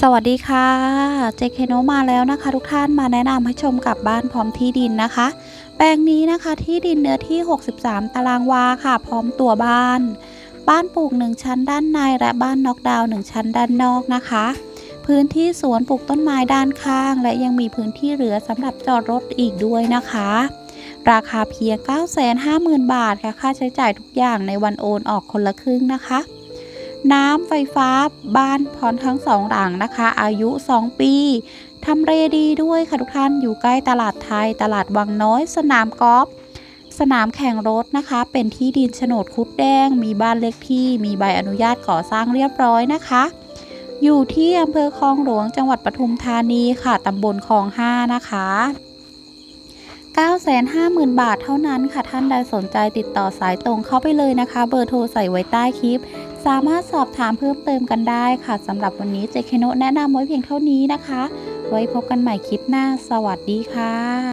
สวัสดีค่ะเจเคโนมาแล้วนะคะ ทุกท่านมาแนะนำให้ชมกับบ้านพร้อมที่ดินนะคะ แปลงนี้นะคะที่ดินเนื้อที่ 63 ตารางวาค่ะ พร้อมตัวบ้าน บ้านปลูก 1 ชั้นด้านในและบ้านน็อกดาวน์1ชั้นด้านนอกนะคะ พื้นที่สวนปลูกต้นไม้ด้านข้าง และยังมีพื้นที่เหลือสำหรับจอดรถอีกด้วยนะคะ ราคาเพียง 950,000 บาทค่ะค่าใช้จ่ายทุกอย่างในวันโอนออกคนละครึ่งนะคะ น้ำไฟฟ้าบ้านพร้อมทั้งสองหลังนะคะ อายุ 2 ปีทำเรดีด้วยค่ะทุกท่านอยู่ใกล้ตลาดไทย ตลาดวังน้อย สนามกอล์ฟสนามแข่งรถนะคะ เป็นที่ดินโฉนดคุดแดง มีบ้านเลขที่ มีใบอนุญาตก่อสร้างเรียบร้อยนะคะ อยู่ที่อำเภอคลองหลวงจังหวัดปทุมธานีค่ะตำบลคลอง5นะคะ 950,000 บาทเท่านั้นค่ะท่านใดสนใจติดต่อสายตรงเข้าไปเลยนะคะ เบอร์โทรใส่ไว้ใต้คลิป สามารถสอบถามเพิ่มเติมกันได้ค่ะสำหรับวันนี้เจเคโนแนะนำไว้เพียงเท่านี้นะคะ ไว้พบกันใหม่คลิปหน้า สวัสดีค่ะ